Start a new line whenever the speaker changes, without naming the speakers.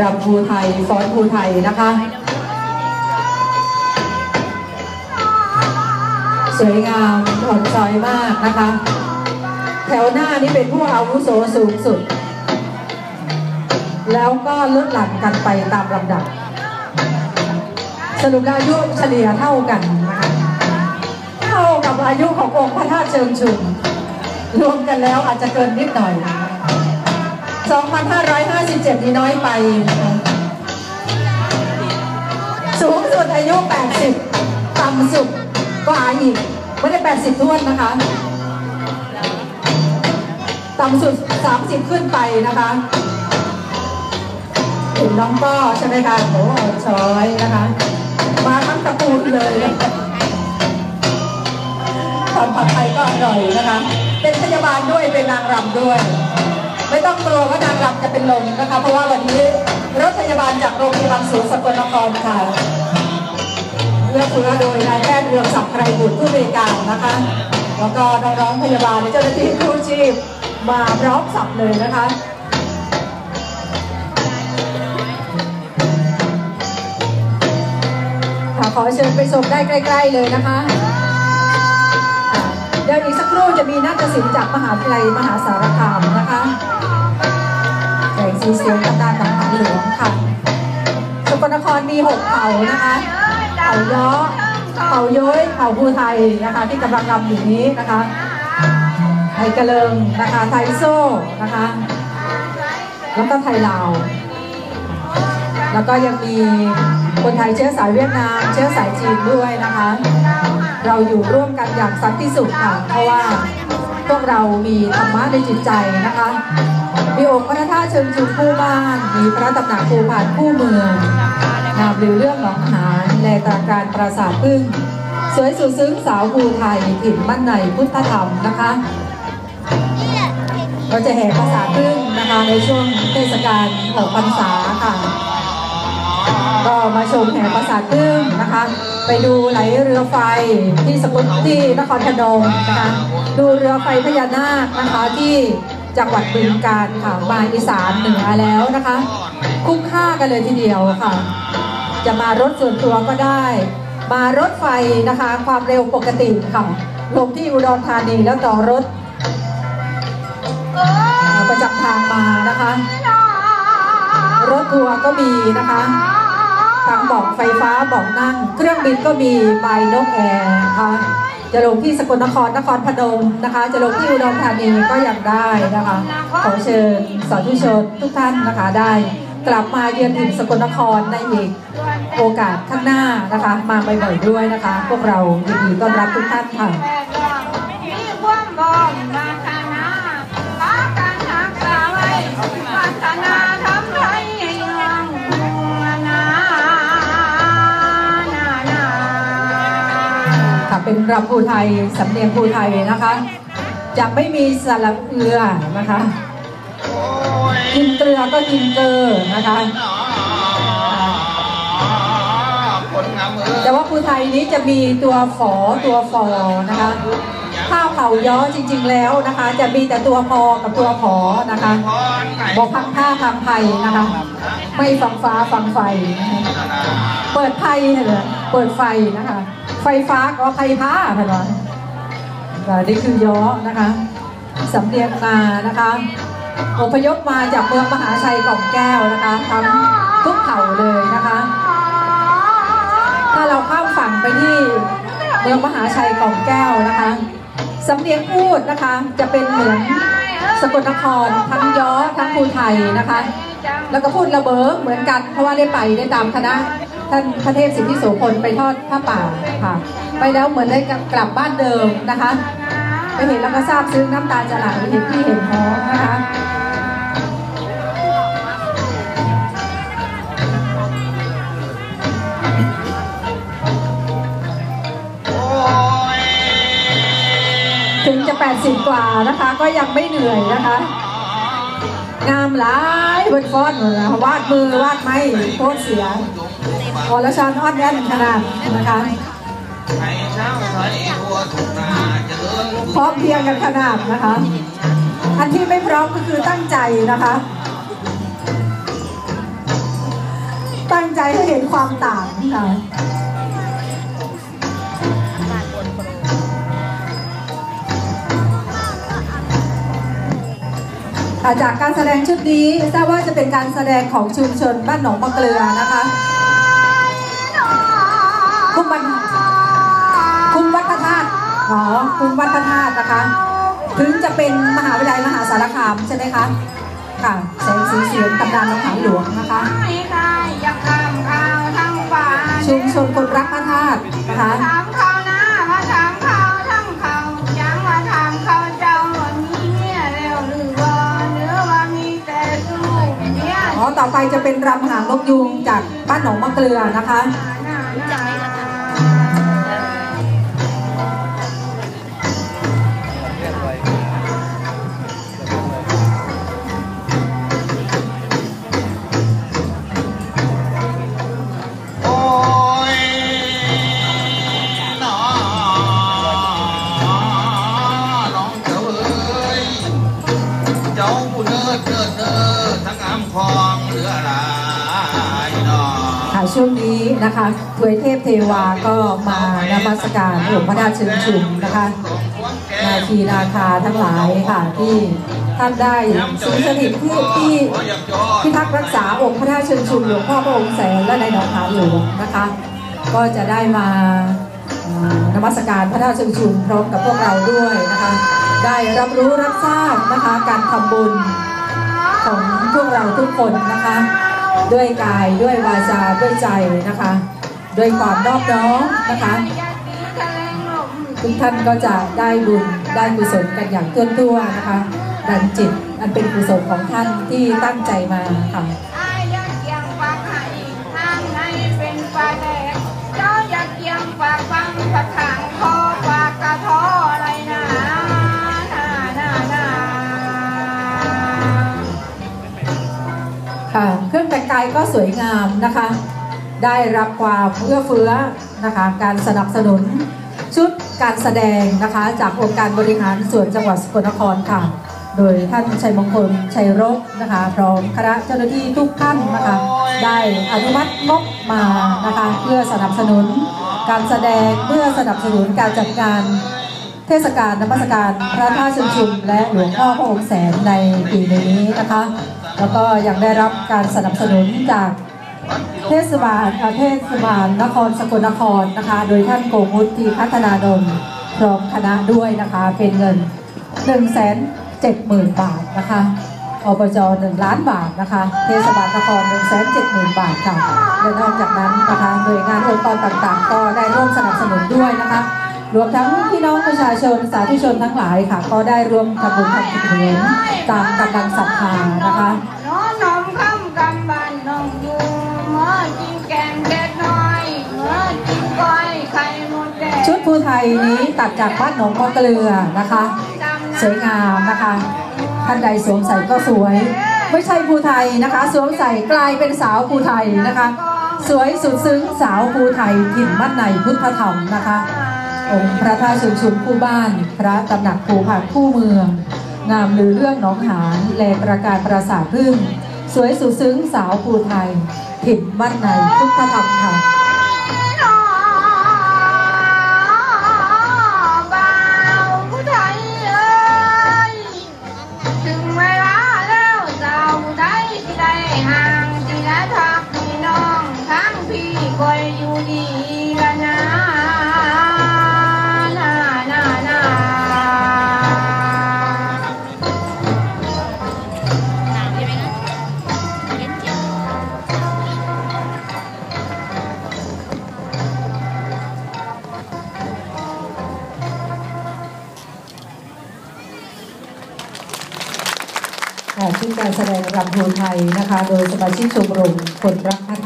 รำภูไทยฟ้อนภูไทยนะคะ สวยงามอ่อนช้อยมากนะคะ แถวหน้านี่เป็นผู้อาวุโสสูงสุด แล้วก็ลดหลั่นกันไปตามลำดับ สรุปอายุเฉลี่ยเท่ากันนะคะเท่ากับอายุขององค์พระธาตุเชิงชุมรวมกันแล้วอาจจะเกินนิดหน่อย 2,557 นี่น้อยไป สูงสุดอายุ 80 ต่ำสุดกว่าอีกไม่ได้ 80ท้วนนะคะ ต่ำสุด 30 ขึ้นไปนะคะเห็นน้องก็ใช่ไหมคะโอ้ช้อยนะคะ มาทั้งตระกูลเลยตอนผัดไทยก็อร่อยนะคะ เป็นพยาบาลด้วยเป็นนางรำด้วย ต้องกลัวว่านางรำจะเป็นลมนะคะ เพราะว่าวันนี้รถพยาบาลจากโรงพยาบาลศูนย์สกลนครค่ะเลือกฟื้อโดยนายแพทย์เรืองศักดิ์ไกรบุตรผู้บริการนะคะ แล้วก็น้องๆพยาบาลและเจ้าหน้าที่กู้ชีพมาพร้อมสับเลยนะคะค่ะขอเชิญไปชมได้ใกล้ ๆเลยนะคะเดี๋ยวอีกสักครู่จะมีนาฏศิลป์จากมหาวิทยาลัยมหาสารคามนะคะ สงสีเสียงตำนานหนังหันหลวงค่ะสกลนครมีหกเผ่านะคะเผ่าย้อเผ่าย้อยเผ่าภูไทยนะคะ ที่กำลังรำอยู่นี้นะคะไทยกระเลิงนะคะไทยโซ่นะคะแล้วก็ไทยลาว แล้วก็ยังมีคนไทยเชื้อสายเวียดนาม เชื้อสายจีนด้วยนะคะ เราอยู่ร่วมกันอย่างสันติสุขค่ะ เพราะว่า พวกเรามีธรรมะในจิตใจนะคะ มีองค์พระธาตุเชิงชุมคู่บ้าน มีพระตำหนักภูผานคู่เมืองนามหรือเรื่องหนองหานแลตราการปราสาทพึ่ง สวยสุดซึ้งสาวภูไทยถิ่นบ้านในพุทธธรรมนะคะเราจะแห่ภาษาพึ่งนะคะในช่วงเทศกาลออกพรรษาค่ะ ก็มาชมแห่ปราสาทพึ่งนะคะ ไปดูไหลเรือไฟที่สกลที่นครพนมนะคะ ดูเรือไฟพญานาคนะคะที่จังหวัดบึงกาฬค่ะมาอีสานเหนือแล้วนะคะ คุ้มค่ากันเลยทีเดียวค่ะ จะมารถส่วนตัวก็ได้ มารถไฟนะคะความเร็วปกติค่ะลงที่อุดรธานีแล้วต่อรถประจำทางมานะคะ รถทัวร์ก็มีนะคะทางบอกไฟฟ้าบอกนั่ง เครื่องบินก็มีไมนกแอร์นะคะ จะลงที่สกลนครนครพนมนะคะ จะลงที่อุดรธานีก็ยังได้นะคะขอเชิญสาธุชนทุกท่านนะคะได้กลับมาเยือนถิ่นสกลนครในอีกโอกาสข้างหน้านะคะ มาบ่อยๆด้วยนะคะ พวกเรายินดีต้อนรับทุกท่านค่ะ
เป็
นรำภูไทยสำเนียงภูไทยนะคะ จะไม่มีสระเอือนะคะกินเกลือก็กินเกลือนะคะแต่ว่าภูไทยนี้จะมีตัวฝอตัวฟอนะคะข้าวเผาย้อจริง ๆแล้วนะคะ จะมีแต่ตัวพอกับตัวผอนะคะบอกพังผ้าพังไฟนะคะ ไม่ฟังฟ้าฟังไฟนะคะ เปิดไฟเหรอเปิดไฟนะคะ ไฟฟ้าก็ไฟผ้าเหรออ่านี่คือย้อนะคะสำเนียงมานะคะอพยพมาจากเมืองมหาชัยกล่อมแก้วนะคะทั้งทุกเผ่าเลยนะคะ ถ้าเราข้ามฝั่งไปที่เมืองมหาชัยกล่อมแก้วนะคะสำเนียงพูดนะคะจะเป็นเหมือนสกลนครทั้งย้อทั้งภูไทยนะคะ แล้วก็พูดระเบิดเหมือนกันเพราะว่าได้ไปได้ตามคณะ ท่านพระเทพสิทธิโสพลไปทอดผ้าป่าค่ะ ไปแล้วเหมือนได้กลับบ้านเดิมนะคะไปเห็นแล้วก็ทราบซึ้งน้ำตาจะไหลเห็นพี่เห็นน้องนะคะถึงจะ 80 กว่านะคะ ก็ยังไม่เหนื่อยนะคะ งามหลายบนฟ้อนเลยนะวาดมือวาดไม้โคตรเสียพอแล้วชอนออดแน่นขนาดนะคะพร้อมเพียงกันขนาดนะคะ อันที่ไม่พร้อมก็คือตั้งใจนะคะ ตั้งใจให้เห็นความต่างค่ะ จากการแสดงชุดนี้ทราบว่าจะเป็นการแสดงของชุมชนบ้านหนองมะเกลือนะคะคุ้มบันคุ้มวัดพระธาตุอ๋อคุ้มวัดพระธาตุนะคะ ถึงจะเป็นมหาวิทยาลัยมหาสารคามใช่ไหมคะค่ะแสงสีเสียงตำนานหลวงหางหลวงนะคะ
ไม่ได้อยากทำข่าวทั้งบ้าน
ชุมชนคนรักพระธาตุนะคะ ไปจะเป็นรำหางนกยูงจากบ้านหนองมะเกลือนะคะ ช่วงนี้นะคะถวยเทพเทวาก็มานมัสการหลวงพระธาตุเชิงชุมนะคะนาคีนาคาทั้งหลายค่ะที่ท่านได้สิงสถิตที่ที่พิทักษ์รักษาองค์พระธาตุเชิงชุมหลวงพ่อพระองค์แสนและในหนองหาหลวงนะคะ ก็จะได้มานมัสการพระธาตุเชิงชุมพร้อมกับพวกเราด้วยนะคะ ได้รับรู้รับทราบนะคะการทำบุญของพวกเราทุกคนนะคะ ด้วยกายด้วยวาจาด้วยใจนะคะ ด้วยความนอบน้อมนะคะทุกท่านก็จะได้บุญได้กุศลกันอย่างทั่วนะคะดันจิตอันเป็นกุศลของท่านที่ตั้งใจมาค่ะา
ยก็
สวยงามนะคะ ได้รับความเอื้อเฟื้อนะคะการสนับสนุนชุดการแสดงนะคะ จากองค์การบริหารส่วนจังหวัดสกลนครค่ะ โดยท่านชัยมงคลชัยรบนะคะพร้อมคณะเจ้าหน้าที่ทุกท่านนะคะ ได้อนุมัติงบมานะคะเพื่อสนับสนุนการแสดงเพื่อสนับสนุนการจัดการเทศกาลนมัสการพระธาตุชิงชุม และหลวงพ่อพระองค์แสนในปีนี้นะคะ แล้วก็ยังได้รับการสนับสนุนจากเทศบาลเทศบาลนครสกลนครนะคะ โดยท่านโกมุตทีพัฒนานนท์พร้อมคณะด้วยนะคะ เป็นเงิน 1 7 0 0 0 0 บาทนะคะอบจ1ล้านบาทนะคะ เทศบาลนคร 1 7 0 0 0 0บาทค่ะและนอกจากนั้นนะคะหน่วยงานองค์กรต่างๆ ก็ได้ร่วมสนับสนุนด้วยนะคะ รวมทั้งพี่น้องประชาชนสาธุชนทั้งหลายค่ะ ก็ได้ร่วมทำบุญทำกิจเหรียญตามกำลังศรัทธานะคะ
น้องน้องคำกำบันน้องอยู่เมื่อกินแกงเด็ดน้อยเมื่อกินก้อยไข่มดแดง
ชุดภูไทยนี้ตัดจากบ้านหนองมะเกลือนะคะ สวยงามนะคะท่านใดสวมใส่ก็สวย ไม่ใช่ภูไทยนะคะ สวมใส่กลายเป็นสาวภูไทยนะคะ สวยสุดซึ้งสาวภูไทยถิ่นบ้านในพุทธธรรมนะคะ องค์พระธาตุชุมชุมคู่บ้าน พระตำหนักภูผาคู่เมือง งามลือเรื่องน้องหานแลประการปราสาทพึ่ง สวยสุดซึ้งสาวภูไทยถิ่นบ้านในพุทธธรรมค่ะ
กา
รแสดงรำโพไทยนะคะ โดยสมาชิกชมรมคนรักพระธา